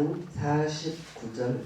1장 49절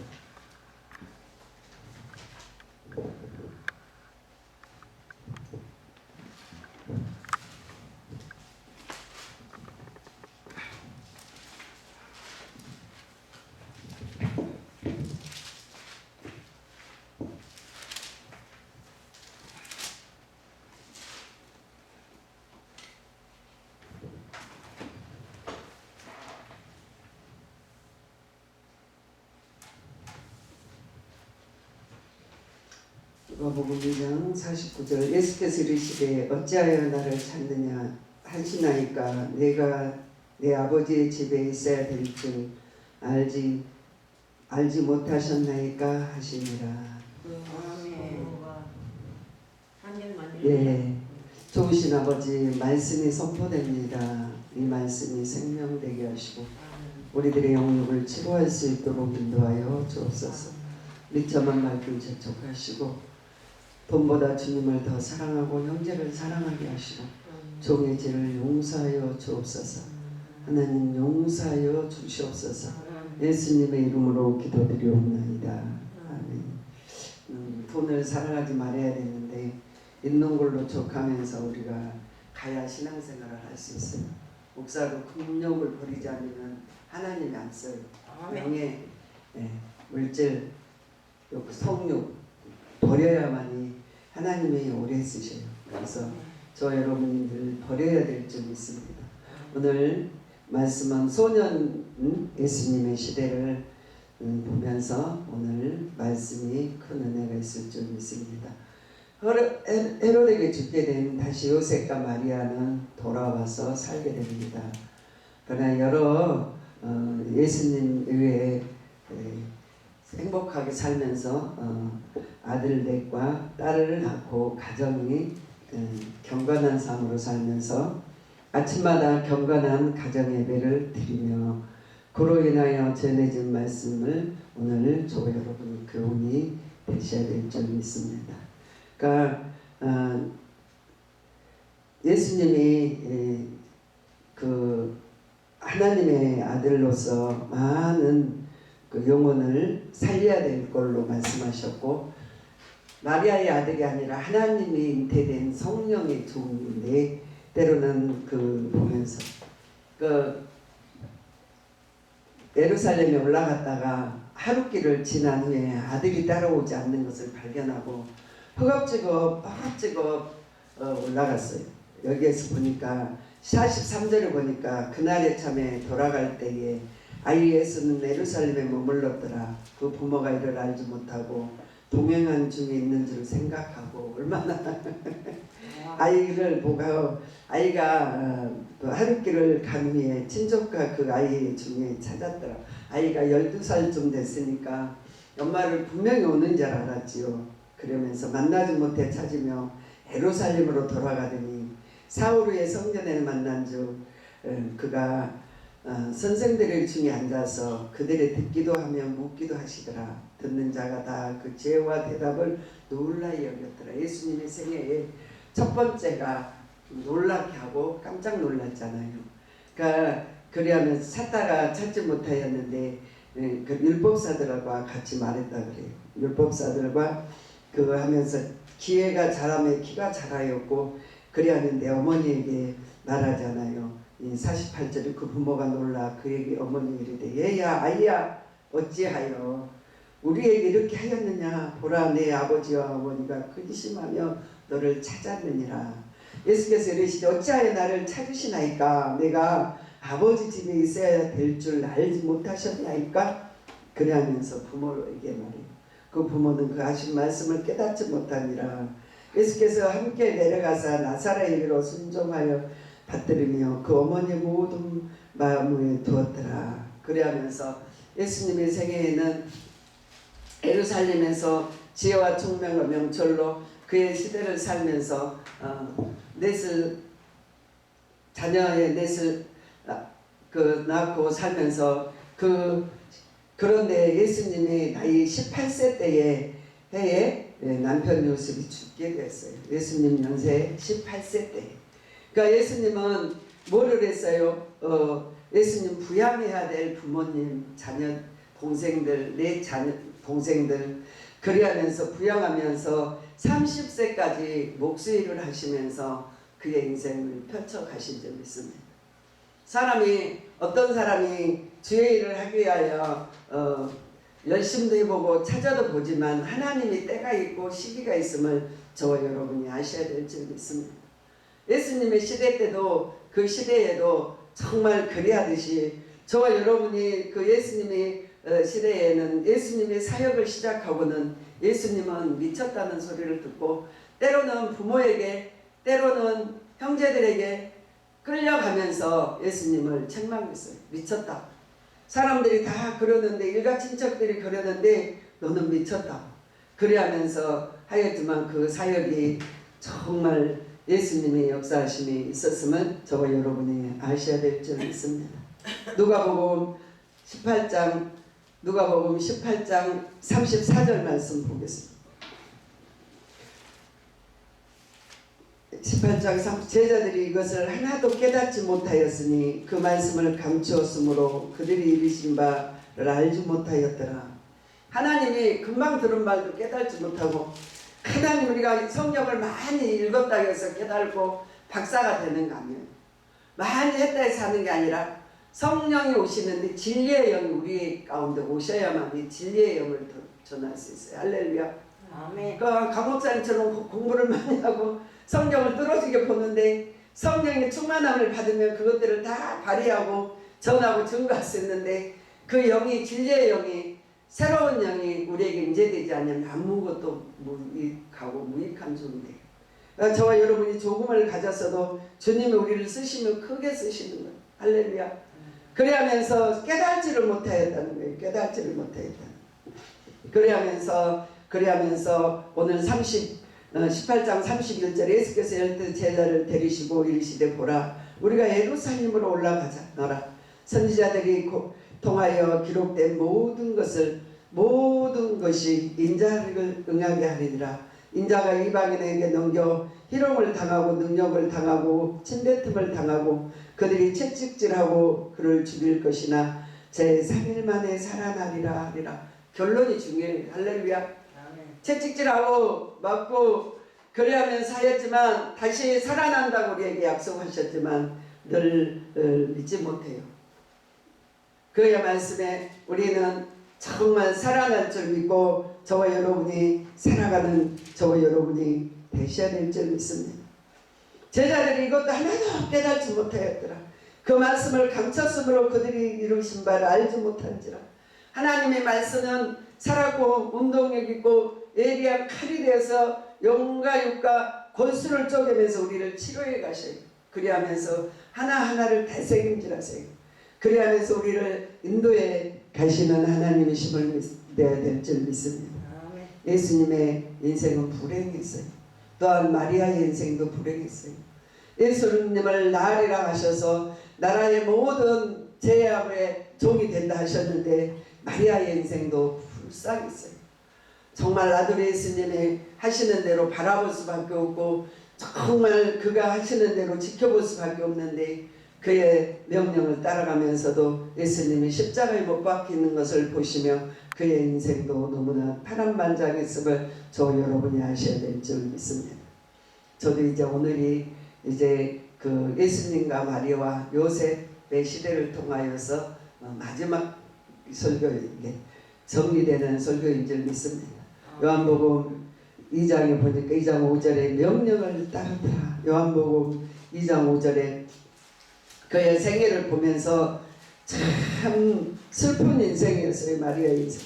누가복음 2장 49절 예수께서 이르시되 어찌하여 나를 찾느냐 하시나이까 내가 내 아버지의 집에 있어야 될 줄 알지 알지 못하셨나이까 하시니라. 예 좋으신 아버지 말씀이 선포됩니다. 이 말씀이 생명되게 하시고 우리들의 영역을 치료할 수 있도록 인도하여 주옵소서. 미처만 말씀 재촉하시고 돈보다 주님을 더 사랑하고 형제를 사랑하게 하시고 종의 죄를 용서하여 주옵소서. 하나님 용서하여 주시옵소서. 예수님의 이름으로 기도드리옵나이다. 아멘. 음, 돈을 사랑하지 말아야 되는데 있는 걸로 족하면서 우리가 가야 신앙생활을 할 수 있어요. 목사도 금욕을 버리지 않으면 하나님이 안 써요 아멘. 영의 예, 물질 요 성욕 버려야만이 하나님이 오래 쓰셔요. 그래서 저 여러분들 버려야 될 점이 있습니다. 오늘 말씀은 소년 음, 예수님의 시대를 음, 보면서 오늘 말씀이 큰 은혜가 있을 줄 믿습니다. 헤롯에게 죽게 된 다시 요셉과 마리아는 돌아와서 살게 됩니다. 그러나 여러 어, 예수님 외에 에, 행복하게 살면서 어, 아들 넷과 딸을 낳고 가정이 음, 경건한 삶으로 살면서 아침마다 경건한 가정 예배를 드리며 그로 인하여 전해진 말씀을 오늘 저 여러분 교훈이 되셔야 될 줄 믿습니다. 그러니까 어, 예수님이 에, 그 하나님의 아들로서 많은 그 영혼을 살려야 될 걸로 말씀하셨고 마리아의 아들이 아니라 하나님이 잉태된 성령의 종인데 때로는 그 보면서 그 예루살렘에 올라갔다가 하루길을 지난 후에 아들이 따라오지 않는 것을 발견하고 허겁지겁 허겁지겁 어, 올라갔어요. 여기에서 보니까 43절을 보니까 그날의 참에 돌아갈 때에 아이 예수는 예루살렘에 머물렀더라. 그 부모가 이를 알지 못하고 동행한 중에 있는 줄 생각하고 얼마나 아이를 보고 아이가 어, 그 하룻길을 간 후에 친족과 그 아이 중에 찾았더라. 아이가 12살쯤 됐으니까 엄마를 분명히 오는 줄 알았지요. 그러면서 만나지 못해 찾으며 예루살렘으로 돌아가더니 사우르의 성전에 만난 줄 어, 그가 어, 선생들의 중에 앉아서 그들의 듣기도 하며 묻기도 하시더라. 듣는 자가 다 그 죄와 대답을 놀라이 여겼더라. 예수님의 생애의 첫 번째가 놀랍게 하고 깜짝 놀랐잖아요. 그러니까 그리하면서 찾다가 찾지 못하였는데 예, 그 율법사들과 같이 말했다 그래요. 율법사들과 그거 하면서 기회가 자라매 키가 자라였고 그리하는데 어머니에게 말하잖아요. 이 48절에 그 부모가 놀라 그에게 어머니 이르되 얘야 아이야 어찌하여 우리에게 이렇게 하였느냐? 보라 내 아버지와 어머니가 근심하며 너를 찾았느니라. 예수께서 이르시되 어찌하여 나를 찾으시나이까? 내가 아버지 집에 있어야 될 줄 알지 못하셨나이까? 그러하면서 부모에게 말해요 그 부모는 그 하신 말씀을 깨닫지 못하니라. 예수께서 함께 내려가사 나사렛에게로 순종하여 받들으며 그 어머니의 모든 마음을 두었더라. 그래하면서 예수님의 생애에는 예루살렘에서 지혜와 총명과 명철로 그의 시대를 살면서 어, 넷을 자녀의 넷을 아, 그 낳고 살면서 그 그런데 예수님이 나이 18세 때에 해에 예, 남편 요셉이 죽게 됐어요. 예수님 연세 18세 때. 그러니까 예수님은 뭐를 했어요? 어, 예수님 부양해야 될 부모님, 자녀, 동생들, 내 자녀, 동생들 그리하면서 부양하면서 30세까지 목수일을 하시면서 그의 인생을 펼쳐 가신 줄 믿습니다. 사람이 어떤 사람이 주의 일을 하기 위하여 어, 열심도 해보고 찾아도 보지만 하나님이 때가 있고 시기가 있음을 저와 여러분이 아셔야 될줄 믿습니다. 예수님의 시대 때도 그 시대에도 정말 그리하듯이 저와 여러분이 그 예수님의 어, 시대에는 예수님의 사역을 시작하고는 예수님은 미쳤다는 소리를 듣고 때로는 부모에게 때로는 형제들에게 끌려가면서 예수님을 책망했어요. 미쳤다. 사람들이 다 그러는데 일가 친척들이 그러는데 너는 미쳤다. 그래하면서 하였지만 그 사역이 정말 예수님의 역사하심이 있었음을 저와 여러분이 아셔야 될 줄 믿습니다. 누가복음 18장 누가복음 18장 34절 말씀 보겠습니다. 18장 3 제자들이 이것을 하나도 깨닫지 못하였으니 그 말씀을 감추었으므로 그들이 이르신 바를 알지 못하였더라. 하나님이 금방 들은 말도 깨닫지 못하고 하나님 우리가 성경을 많이 읽었다 해서 깨달고 박사가 되는 거 아니에요. 많이 했다 해서 하는 게 아니라 성령이 오시는데 진리의 영이 우리 가운데 오셔야만 이 진리의 영을 전할 수 있어요. 할렐루야. 아멘. 그러니까 강목사님처럼 고- 공부를 많이 하고 성경을 뚫어지게 보는데 성령의 충만함을 받으면 그것들을 다 발휘하고 전하고 증거할 수 있는데 그 영이 진리의 영이 새로운 영이 우리에게 임재되지 않으면 아무것도 무익하고 무익한 존재. 그러니까 저와 여러분이 조금을 가졌어도 주님이 우리를 쓰시면 크게 쓰시는 거예요. 할렐루야. 그래하면서 깨달지를 못하였다는 거예요. 깨달지를 못하였다는. 그래하면서 그래하면서 오늘 30 어, 18장 31절에 예수께서 열두 제자를 데리시고 이르시되 보라 우리가 예루살렘으로 올라가자 너라 선지자들이 고- 통하여 기록된 모든 것을 모든 것이 인자를 응하게 하리니라 인자가 이방인에게 넘겨 희롱을 당하고 능력을 당하고 침뱉음을 당하고 그들이 채찍질하고 그를 죽일 것이나 제 3일 만에 살아나리라 하리라 결론이 중요해요 할렐루야 아멘. 채찍질하고 맞고 그래하면서 하였지만 다시 살아난다고 우리에게 약속하셨지만 늘 어, 믿지 못해요. 그의 말씀에 우리는 정말 살아날 줄 믿고 저와 여러분이 살아가는 저와 여러분이 되셔야 될 줄 믿습니다. 제자들이 이것도 하나도 깨닫지 못하였더라. 그 말씀을 감췄으므로 그들이 이루신 바를 알지 못한지라. 하나님의 말씀은 살았고 운동력 있고 예리한 칼이 되어서 영과 육과 골수를 쪼개면서 우리를 치료해 가셔요. 그리하면서 하나하나를 대책임질하세요. 그리하면서 우리를 인도에 가시는 하나님이심을 믿어야 될 줄 믿습니다. 예수님의 인생은 불행했어요. 또한 마리아의 인생도 불행했어요. 예수님을 나으리라 하셔서 나라의 모든 제약의 종이 된다 하셨는데 마리아의 인생도 불쌍했어요. 정말 아들 예수님이 하시는 대로 바라볼 수밖에 없고 정말 그가 하시는 대로 지켜볼 수밖에 없는데 그의 명령을 따라가면서도 예수님이 십자가에 못 박히는 것을 보시며 그의 인생도 너무나 파란만장했음을 저 여러분이 아셔야 될 줄 믿습니다. 저도 이제 오늘이 이제 그 예수님과 마리아와 요셉의 시대를 통하여서 어, 마지막 설교인데 정리되는 설교인 줄 믿습니다. 요한복음 2장에 보니까 2장 5절에 명령을 따르더라. 요한복음 2장 5절에 그의 생애를 보면서 참 슬픈 인생이었어요. 마리아의 인생.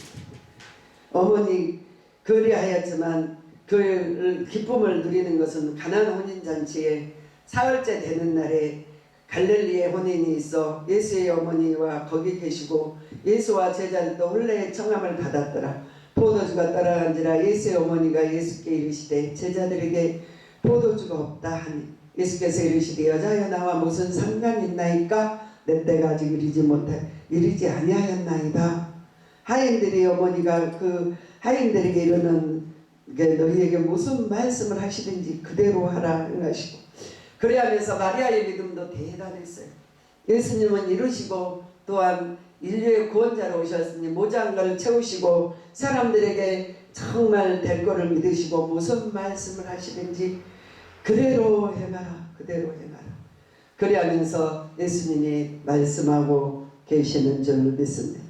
어머니 그리하였지만 그 기쁨을 누리는 것은 가난 혼인 잔치에 사흘째 되는 날에 갈릴리에 혼인이 있어 예수의 어머니와 거기 계시고 예수와 제자들도 혼례의 청함을 받았더라. 포도주가 따라간지라 예수의 어머니가 예수께 이르시되 제자들에게 포도주가 없다 하니 예수께서 이르시되 여자여 나와 무슨 상관이 있나이까 내 때가 아직 이르지 못해 이르지 아니하였나이다. 하인들이 어머니가 그 하인들에게 이르는 게 너희에게 무슨 말씀을 하시든지 그대로 하라 하시고 그래하면서 마리아의 믿음도 대단했어요. 예수님은 이루시고 또한 인류의 구원자로 오셨으니 걸 채우시고 사람들에게 정말 될 거를 믿으시고 무슨 말씀을 하시든지 그대로 행하라 그대로 행하라. 그리하면서 예수님이 말씀하고 계시는 줄 믿습니다.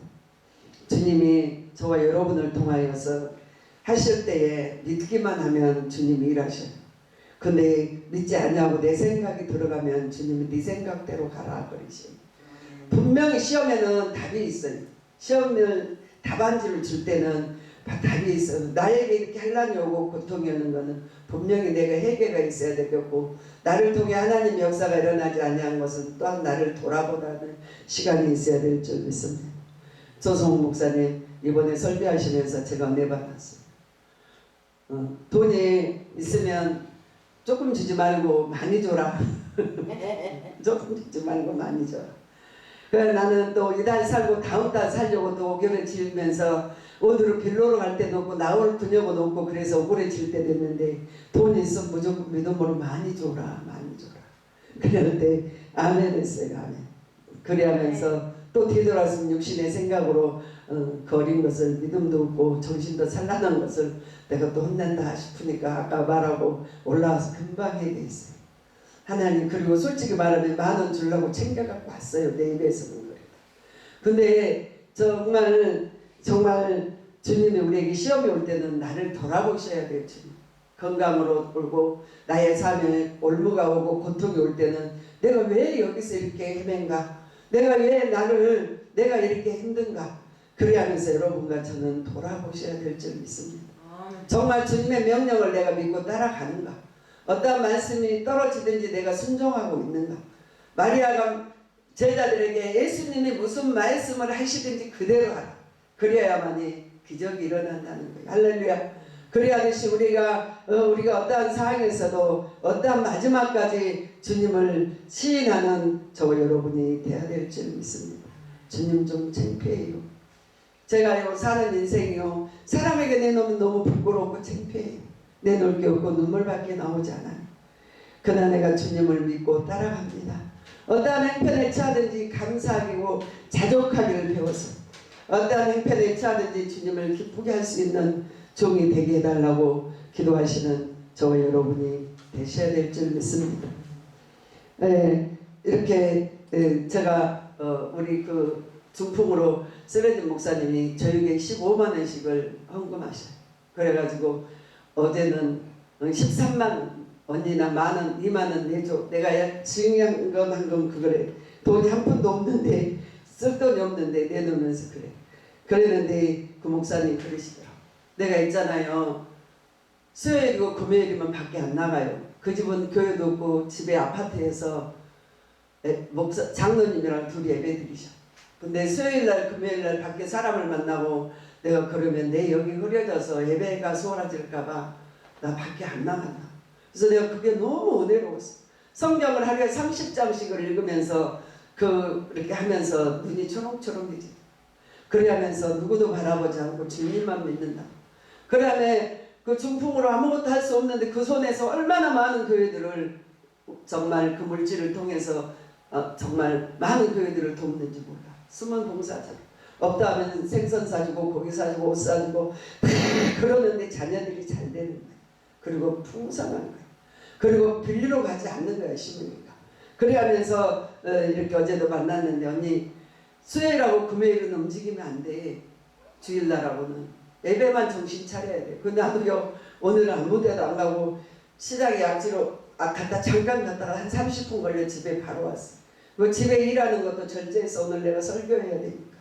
주님이 저와 여러분을 통하여서 하실 때에 믿기만 하면 주님이 일하셔요. 근데 믿지 않냐고 내 생각이 들어가면 주님이 네 생각대로 가라 그러시요. 분명히 시험에는 답이 있어요. 시험을 답안지를 줄 때는 다 답이 있어요. 나에게 이렇게 환란이 오고 고통이 오는 거는 분명히 내가 해결가 있어야 되겠고 나를 통해 하나님 역사가 일어나지 아니한 것은 또한 나를 돌아보라는 시간이 있어야 될 줄 믿습니다. 조성 목사님 이번에 설교하시면서 제가 내받았어요. 어, 돈이 있으면 조금 주지 말고 많이 줘라. 조금 주지 말고 많이 줘라. 그래 나는 또 이달 살고 다음 달 살려고 또 오겨를 지으면서 오늘은 빌로로 갈 때도 없고 나올 분여도 없고 그래서 오래 질때 됐는데 돈이 있으면 무조건 믿음으로 많이 줘라 많이 줘라. 그랬는데 아멘 했어요 아멘. 그래하면서 또 뒤돌아서면 육신의 생각으로 어, 거린 것을 믿음도 없고 정신도 찬란한 것을 내가 또 혼낸다 싶으니까 아까 말하고 올라와서 금방 해결했어요. 하나님 그리고 솔직히 말하면 만 원 주려고 챙겨갖고 왔어요 내 입에서는 그래. 근데 정말 정말 주님이 우리에게 시험이 올 때는 나를 돌아보셔야 돼요 주님. 건강으로 울고 나의 삶에 올무가 오고 고통이 올 때는 내가 왜 여기서 이렇게 헤맨가? 내가 왜 나를 내가 이렇게 힘든가? 그래야면서 여러분과 저는 돌아보셔야 될 줄 믿습니다. 정말 주님의 명령을 내가 믿고 따라가는가? 어떤 말씀이 떨어지든지 내가 순종하고 있는가? 마리아가 제자들에게 예수님이 무슨 말씀을 하시든지 그대로 하라. 그래야만이 기적이 일어난다는 거예요. 할렐루야. 그래야듯이 우리가 어, 우리가 어떠한 상황에서도 어떠한 마지막까지 주님을 시인하는 저와 여러분이 돼야 될 줄 믿습니다. 주님 좀 창피해요. 제가 요 사는 인생이요 사람에게 내놓으면 너무 부끄럽고 창피해요. 내놓을 게 없고 눈물밖에 나오지 않아요. 그러나 내가 주님을 믿고 따라갑니다. 어떠한 행편에 처하든지 감사하고 자족하기를 배워서 어떠한 행편에 처하든지 주님을 기쁘게 할 수 있는 종이 되게 해달라고 기도하시는 저와 여러분이 되셔야 될 줄 믿습니다. 예, 이렇게 예, 제가 어, 우리 그 중풍으로 쓰러진 목사님이 저에게 15만 원씩을 헌금하셔요. 그래가지고 어제는 13만 원이나 만 원, 2만 원 내줘. 내가 중요한 건한건 그거래. 돈이 한 푼도 없는데 쓸 돈이 없는데 내놓으면서 그래. 그랬는데 그 목사님 그러시더라고. 내가 있잖아요. 수요일이고 금요일이면 밖에 안 나가요. 그 집은 교회도 없고 집에 아파트에서 에, 목사 장로님이랑 둘이 예배 드리셔. 근데 수요일 날 금요일 날 밖에 사람을 만나고 내가 그러면 내 여기 흐려져서 예배가 소홀해질까봐 나 밖에 안 나간다. 그래서 내가 그게 너무 은혜로웠어. 성경을 하루에 30장씩을 읽으면서 그 이렇게 하면서 눈이 초롱초롱해지. 그래하면서 누구도 바라보지 않고 주님만 믿는다. 그다음에 그 중풍으로 아무것도 할 수 없는데 그 손에서 얼마나 많은 교회들을 정말 그 물질을 통해서 어, 정말 많은 교회들을 돕는지 몰라. 숨은 봉사자. 없다 하면 생선 사주고 고기 사주고 옷 사주고 다 그러는데 자녀들이 잘 되는 거야. 그리고 풍성한 거야. 그리고 빌리러 가지 않는 거야 시부니까. 그래하면서 어, 이렇게 어제도 만났는데 언니 수요일하고 금요일은 움직이면 안 돼. 주일날하고는 예배만 정신 차려야 돼. 그 나도요 오늘은 아무 데도 안 가고 시장에 약지로 아 갔다 잠깐 갔다가 한 30분 걸려 집에 바로 왔어. 그 집에 일하는 것도 절제해서 오늘 내가 설교해야 되니까.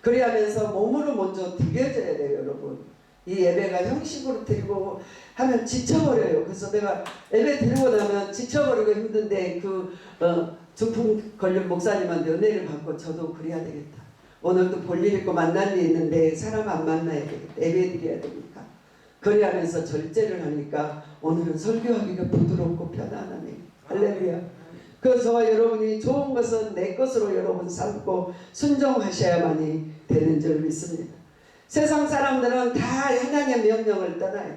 그래야면서 몸으로 먼저 드려져야 돼요 여러분. 이 예배가 형식으로 드리고 하면 지쳐버려요. 그래서 내가 예배 드리고 나면 지쳐버리고 힘든데 그 어, 중풍 걸린 목사님한테 은혜를 받고 저도 그래야 되겠다. 오늘도 볼일 있고 만날 일 있는데 사람 안 만나야 되겠다. 예배 드려야 되니까. 그래하면서 절제를 하니까 오늘은 설교하기가 부드럽고 편안하네. 할렐루야. 그래서 여러분이 좋은 것은 내 것으로 여러분 삼고 순종하셔야만이 되는 줄 믿습니다. 세상 사람들은 다 하나님의 명령을 떠나요.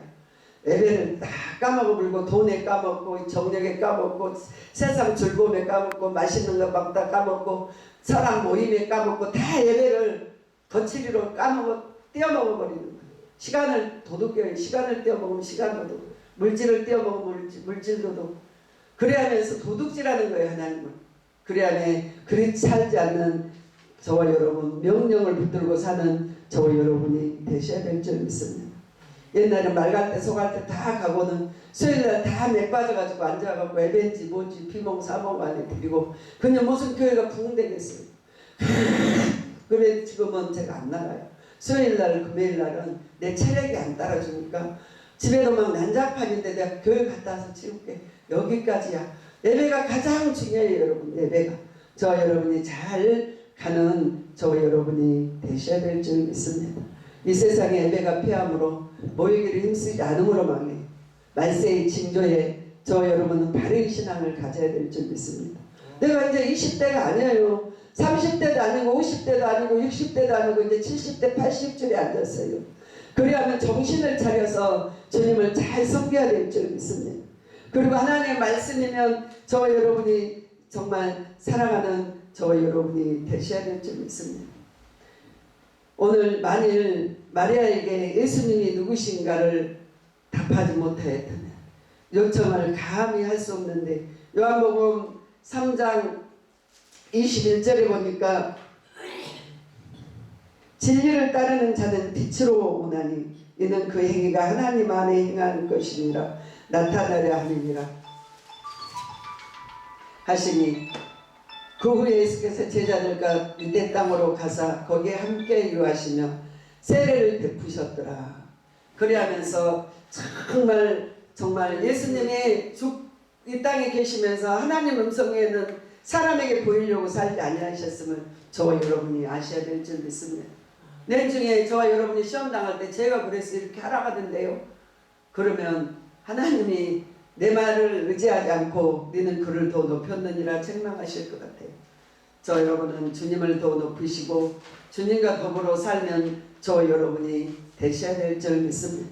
예배를 다 까먹어버리고 돈에 까먹고 정력에 까먹고 세상 즐거움에 까먹고 맛있는 거막다 까먹고 사람 모임에 까먹고 다 예배를 거칠이로 까먹어 떼어먹어버리는 거예요. 시간을 도둑이에요. 시간을 떼어먹으면 시간 도둑. 물질을 떼어먹으면 물질, 물질 도둑. 그래야 하면서 도둑질하는 거예요 하나님은. 그래야 해 그리 살지 않는 저와 여러분 명령을 붙들고 사는 저와 여러분이 되셔야 될 줄 믿습니다. 옛날에 말갈 때 소갈 때 다 가고는 수요일날 다 맥 빠져가지고 앉아갖고 에벤지 뭔지 비몽 사몽 안에 드리고 그냥 무슨 교회가 부흥되겠어요. 그래 지금은 제가 안 나가요. 수요일날 금요일날은 내 체력이 안 따라주니까 집에도 막 난장판인데 내가 교회 갔다 와서 치울게 여기까지야. 예배가 가장 중요해요 여러분 예배가. 저 여러분이 잘 가는 저 여러분이 되셔야 될 줄 믿습니다. 이 세상에 예배가 피함으로 모이기를 힘쓰지 않음으로 망해. 말세의 징조에 저 여러분은 바른 신앙을 가져야 될 줄 믿습니다. 내가 이제 20대가 아니에요. 30대도 아니고 50대도 아니고 60대도 아니고 이제 70대 80줄에 앉았어요. 그리하면 정신을 차려서 주님을 잘 섬겨야 될 줄 믿습니다. 그리고 하나님의 말씀이면 저와 여러분이 정말 사랑하는 저와 여러분이 되셔야 될 줄 믿습니다. 오늘 만일 마리아에게 예수님이 누구신가를 답하지 못하였다면 요청을 감히 할 수 없는데 요한복음 3장 21절에 보니까 진리를 따르는 자는 빛으로 오나니 이는 그 행위가 하나님 안에 행한 것이니라 나타나려 함이니라 하시니 그 후에 예수께서 제자들과 유대 땅으로 가사 거기에 함께 유하시며 세례를 베푸셨더라 그리하면서 정말 정말 예수님이 죽- 이 땅에 계시면서 하나님 음성에는 사람에게 보이려고 살지 아니하셨음을 저와 여러분이 아셔야 될 줄 믿습니다. 내 중에 저와 여러분이 시험 당할 때 제가 그래서 이렇게 하라가던데요. 그러면 하나님이 내 말을 의지하지 않고 너는 그를 더 높였느니라 책망하실 것 같아요. 저 여러분은 주님을 더 높이시고 주님과 더불어 살면 저 여러분이 되셔야 될 줄 믿습니다.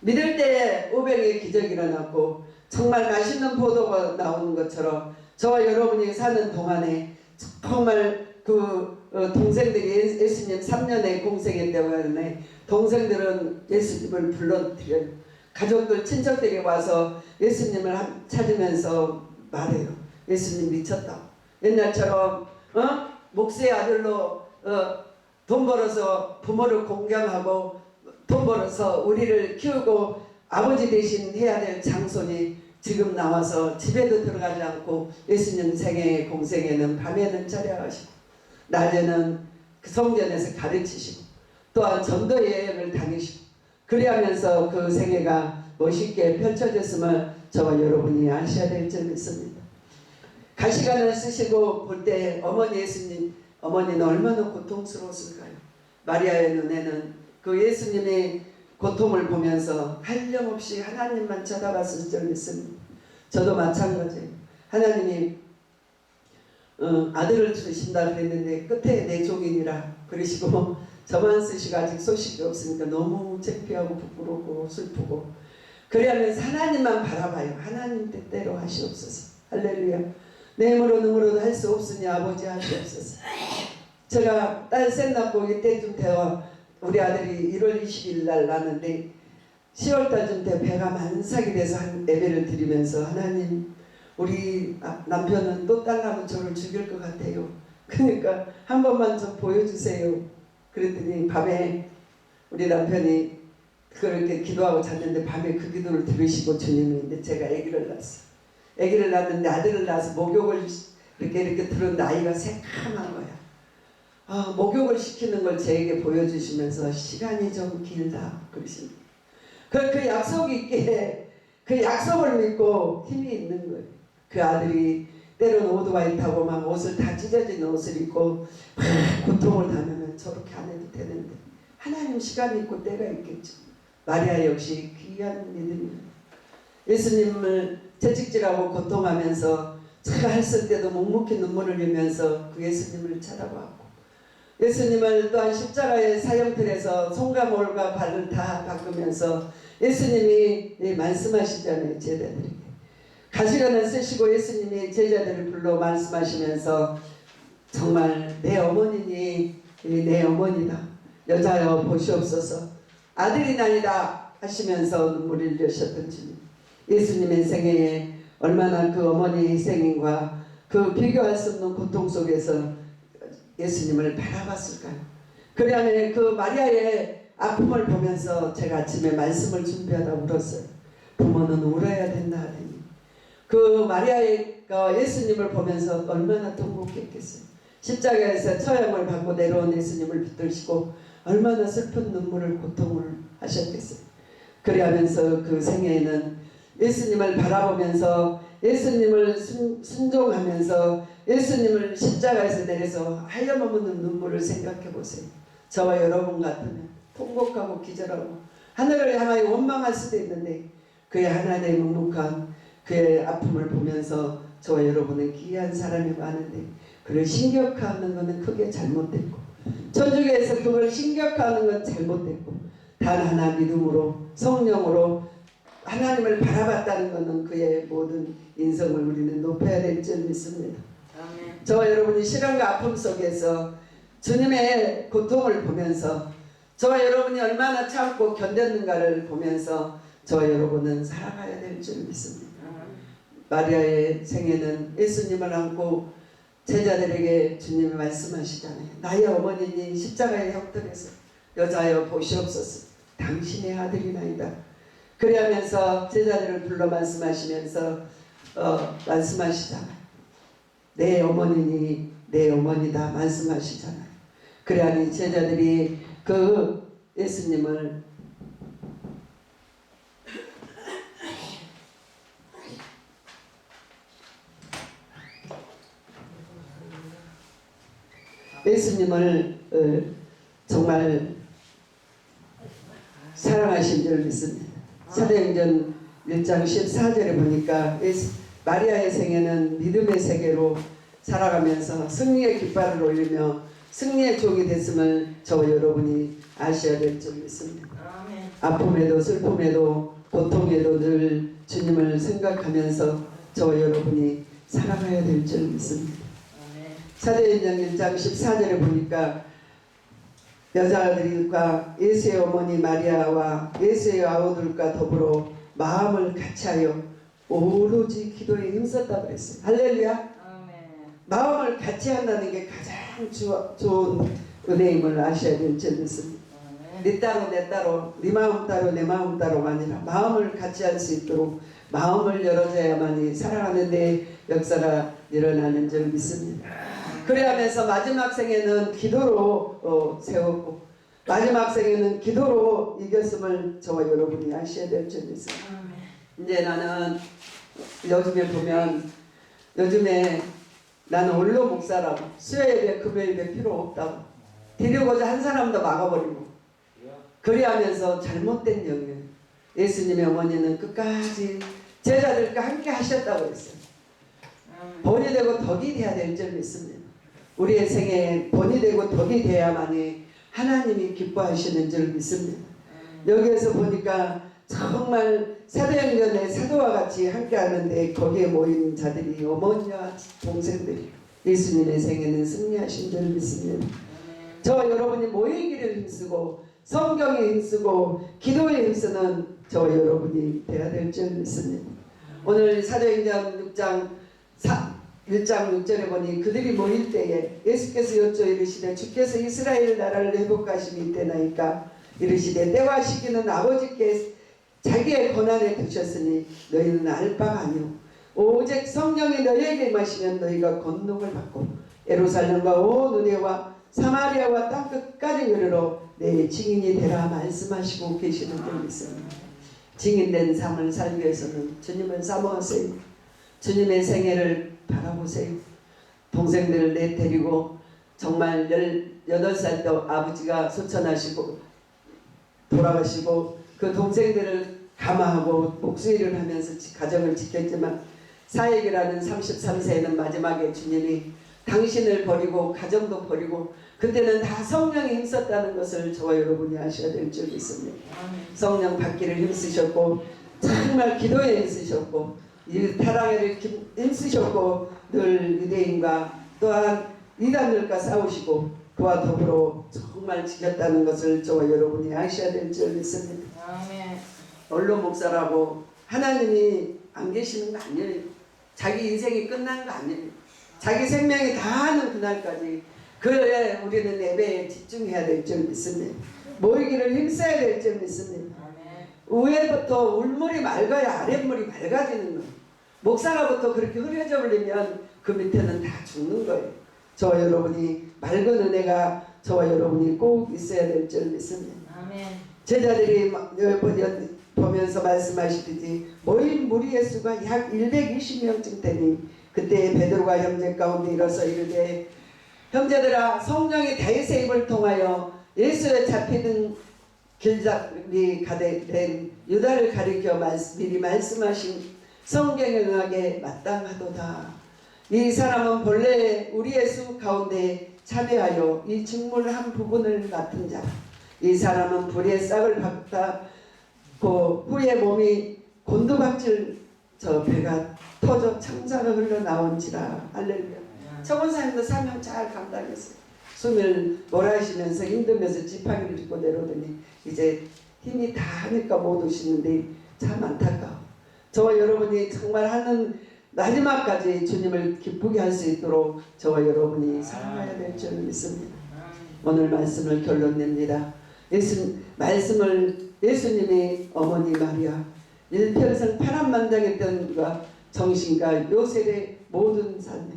믿을 때 500의 기적이 일어났고 정말 맛있는 포도가 나오는 것처럼 저와 여러분이 사는 동안에 정말 그 어, 동생들이 예- 예수님 3년의 공생했다고 하는데 동생들은 예수님을 불러드려요. 가족들 친척들이 와서 예수님을 한- 찾으면서 말해요. 예수님 미쳤다. 옛날처럼 어? 목수의 아들로 어, 돈 벌어서 부모를 공경하고 돈 벌어서 우리를 키우고 아버지 대신 해야 될 장손이 지금 나와서 집에도 들어가지 않고 예수님 생애 공생에는 밤에는 차려하시고 낮에는 그 성전에서 가르치시고 또한 전도 여행을 다니시고 그리하면서 그 생애가 멋있게 펼쳐졌음을 저와 여러분이 아셔야 될줄 믿습니다. 가시관을 쓰시고 볼 때 어머니 예수님 어머니는 얼마나 고통스러웠을까요? 마리아의 눈에는 그 예수님의 고통을 보면서 한량없이 하나님만 쳐다봤을 줄 믿습니다. 저도 마찬가지예요. 하나님이 어, 아들을 주신다 그랬는데 끝에 내 종이니라 그러시고 저만 쓰시고 아직 소식이 없으니까 너무 창피하고 부끄럽고 슬프고 그래야면서 하나님만 바라봐요. 하나님 뜻대로 하시옵소서. 할렐루야. 내 힘으로 능으로도 할 수 없으니 아버지 하시옵소서. 제가 딸 셋 낳고 이때쯤 되어 우리 아들이 1월 20일 날 낳는데 10월 달쯤 돼 배가 만삭이 돼서 한 예배를 드리면서 하나님 우리 아- 남편은 또 딸 낳으면 저를 죽일 것 같아요. 그러니까 한 번만 좀 보여주세요. 그랬더니 밤에 우리 남편이 그렇게 기도하고 잤는데 밤에 그 기도를 들으시고 주님이 이제 제가 아기를 낳았어요. 아기를 낳았는데 아들을 낳아서 목욕을 이렇게 이렇게 들은 아이가 새카만 거야. 아, 목욕을 시키는 걸 제게 보여주시면서 시간이 좀 길다 그러십니다. 그, 그 약속 있게 그 약속을 믿고 힘이 있는 거예요. 그 아들이 때로는 오토바이 타고 막 옷을 다 찢어진 옷을 입고 막 고통을 당하 면 저렇게 안 해도 되는데 하나님 시간이 있고 때가 있겠죠. 마리아 역시 귀한 믿음이에요. 예수님을 채찍질하고 고통하면서 제가 했을 때도 묵묵히 눈물을 흘리면서 그 예수님을 찾아봤고 예수님을 또한 십자가의 사형틀에서 손과 몰과 발을 다 바꾸면서 예수님이 네, 말씀하시잖아요 제자들에게 가시관을 쓰시고 예수님이 제자들을 불러 말씀하시면서 정말 내 어머니니 내 어머니다 여자여 보시옵소서 아들이 나이다 하시면서 눈물을 흘리셨던 주님 예수님의 생애에 얼마나 그 어머니의 희생과 그 비교할 수 없는 고통 속에서 예수님을 바라봤을까요? 그러면 그 마리아의 아픔을 보면서 제가 아침에 말씀을 준비하다 울었어요. 부모는 울어야 된다 하더니 그 마리아의 그 예수님을 보면서 얼마나 통곡했겠어요. 십자가에서 처형을 받고 내려온 예수님을 붙들시고 얼마나 슬픈 눈물을 고통을 하셨겠어요. 그리하면서 그 생애에는 예수님을 바라보면서 예수님을 순, 순종하면서 예수님을 십자가에서 내려서 하염없는 눈물을 생각해 보세요. 저와 여러분 같으면 통곡하고 기절하고 하늘을 향하여 원망할 수도 있는데 그의 하나님의 묵묵한 그의 아픔을 보면서 저와 여러분은 귀한 사람이 많은데 그를 신격화하는 것은 크게 잘못됐고 천주교에서 그걸 신격화하는 건 잘못됐고 단 하나 믿음으로 성령으로 하나님을 바라봤다는 것은 그의 모든 인성을 우리는 높여야 될 줄 믿습니다. 아멘. 저와 여러분이 시련과 아픔 속에서 주님의 고통을 보면서 저와 여러분이 얼마나 참고 견뎠는가를 보면서 저와 여러분은 살아가야 될 줄 믿습니다. 마리아의 생애는 예수님을 안고 제자들에게 주님이 말씀하시잖아요. 나의 어머니니 십자가의 형틀에서 여자여 보시옵소서. 당신의 아들이나이다. 그리하면서 제자들을 불러 말씀하시면서 어, 말씀하시잖아요. 내 어머니니 내 어머니다 말씀하시잖아요. 그러하니 제자들이 그 예수님을 예수님을 어, 정말 사랑하신 줄 믿습니다. 사도행전 1장 14절에 보니까 마리아의 생애는 믿음의 세계로 살아가면서 승리의 깃발을 올리며 승리의 종이 됐음을 저와 여러분이 아셔야 될 줄 믿습니다. 아픔에도 슬픔에도 고통에도 늘 주님을 생각하면서 저와 여러분이 살아가야 될 줄 믿습니다. 사도행전 1장 14절에 보니까 여자들과 예수의 어머니 마리아와 예수의 아우들과 더불어 마음을 같이하여 오로지 기도에 힘썼다 그랬어요. 할렐루야. 아멘. 마음을 같이 한다는 게 가장 주, 좋은 은혜임을 아셔야 될 줄 믿습니다. 네 따로 내 따로 네 마음 따로 내 마음 따로가 아니라 마음을 같이 할 수 있도록 마음을 열어줘야만이 살아가는 데 역사가 일어나는 줄 믿습니다. 그래하면서 마지막 생에는 기도로 어, 세웠고 마지막 생에는 기도로 이겼음을 저와 여러분이 아셔야 될 줄 믿습니다. 이제 나는 요즘에 보면 요즘에 나는 원로 목사라고 수요예배 금요일에 필요 없다고 드리고자 한 사람도 막아버리고 그리하면서 잘못된 영이에요. 예수님의 어머니는 끝까지 제자들과 함께 하셨다고 했어요. 본이 되고 덕이 돼야 될 줄 믿습니다. 우리의 생에 본이 되고 덕이 돼야만이 하나님이 기뻐하시는 줄 믿습니다. 여기에서 보니까 정말 사도행전의 사도와 같이 함께 하는데 거기에 모인 자들이 어머니와 동생들이 예수님의 생에는 승리하신 줄 믿습니다. 아멘. 저와 여러분이 모이기를 힘쓰고 성경에 힘쓰고 기도에 힘쓰는 저와 여러분이 되어야 될 줄 믿습니다. 오늘 사도행전 6장 4, 1장 6절에 보니 그들이 모일 때에 예수께서 여쭈어 이르시되 주께서 이스라엘 나라를 회복하심이 있대나이까 이르시되 때와 시기는 아버지께 자기의 권한에 두셨으니 너희는 알 바가 아니오 오직 성령이 너희에게 마시면 너희가 권능을 받고 예루살렘과 온 유대와 사마리아와 땅 끝까지 이르러 내 증인이 되라 말씀하시고 계시는 줄 믿습니다. 증인된 삶을 살기 위해서는 주님을 사모하세요. 주님의 생애를 바라보세요. 동생들을 내 데리고 정말 18살 때 아버지가 소천하시고 돌아가시고 그 동생들을 감화하고 목수일을 하면서 지- 가정을 지켰지만 사역이라는 33세에는 마지막에 주님이 당신을 버리고 가정도 버리고 그때는 다 성령이 힘썼다는 것을 저와 여러분이 아셔야 될 줄 믿습니다. 성령 받기를 힘쓰셨고 정말 기도에 힘쓰셨고 이 타락에를 힘- 힘쓰셨고 늘 유대인과 또한 이단들과 싸우시고 그와 더불어 정말 지켰다는 것을 저와 여러분이 아셔야 될 줄 믿습니다. 아멘. 언론 목사라고 하나님이 안 계시는 거 아니에요. 자기 인생이 끝난 거 아니에요. 자기 생명이 다하는 그날까지 그에 우리는 예배에 집중해야 될 줄 믿습니다. 모이기를 힘써야 될 줄 믿습니다. 아멘. 위에부터 울물이 맑아야 아랫물이 맑아지는 거예요. 목사가부터 그렇게 흐려져 버리면 그 밑에는 다 죽는 거예요. 저와 여러분이 맑은 은혜가 저와 여러분이 꼭 있어야 될 줄 믿습니다. 아멘. 제자들이 보면서 말씀하시듯이 모인 무리의 수가 약 120명쯤 되니 그때 베드로가 형제 가운데 일어서 이르되 형제들아 성령이 다윗의 입을 통하여 예수에 잡히는 길잡이 가되 된 유다를 가리켜 말씀- 미리 말씀하신 성경에 응하게 마땅하도다. 이 사람은 본래 우리의 수 가운데 참여하여 이 직물 한 부분을 맡은 자. 이 사람은 불의 싹을 박다고 후에 몸이 곤두박질 저 배가 터져 창자가 흘러나온지라 할렐루야. 청원사님도 사명 잘 감당했어요. 숨을 몰아쉬면서 힘들면서 지팡이를 짚고 내려오더니 이제 힘이 다 하니까 못 오시는데 참 안타까워. 저와 여러분이 정말 하는 마지막까지 주님을 기쁘게 할 수 있도록 저와 여러분이 살아가야 될 줄 믿습니다. 오늘 말씀을 결론 냅니다. 예수 말씀을 예수님이 어머니 마리아 일평생 파란만장했던 그가 정신과 요셉의 모든 삶에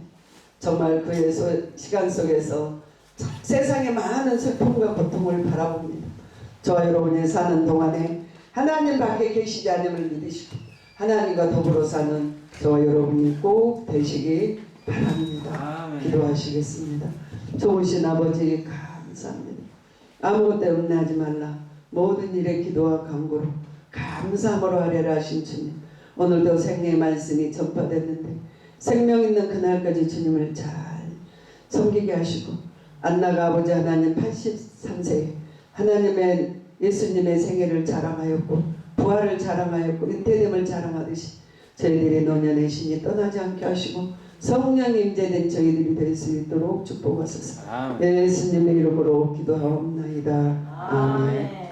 정말 그의 소- 시간 속에서 세상의 많은 슬픔과 고통을 바라봅니다. 저와 여러분이 사는 동안에 하나님 밖에 계시지 않음을 믿으시고 하나님과 더불어 사는 저와 여러분이 꼭 되시기 바랍니다. 기도하시겠습니다. 좋으신 아버지 감사합니다. 아무것 때문에 하지 말라. 모든 일에 기도와 간구로 감사함으로 하려라 하신 주님. 오늘도 생명의 말씀이 전파됐는데 생명 있는 그날까지 주님을 잘 섬기게 하시고 안나가 아버지 하나님 83세 하나님의 예수님의 생애를 자랑하였고 부활을 자랑하였고 인태됨을 자랑하듯이 저희들의 노년의 신이 떠나지 않게 하시고 성령의 임재된 저희들이 될 수 있도록 축복하소서 아멘. 예수님의 이름으로 기도하옵나이다. 아멘. 아멘.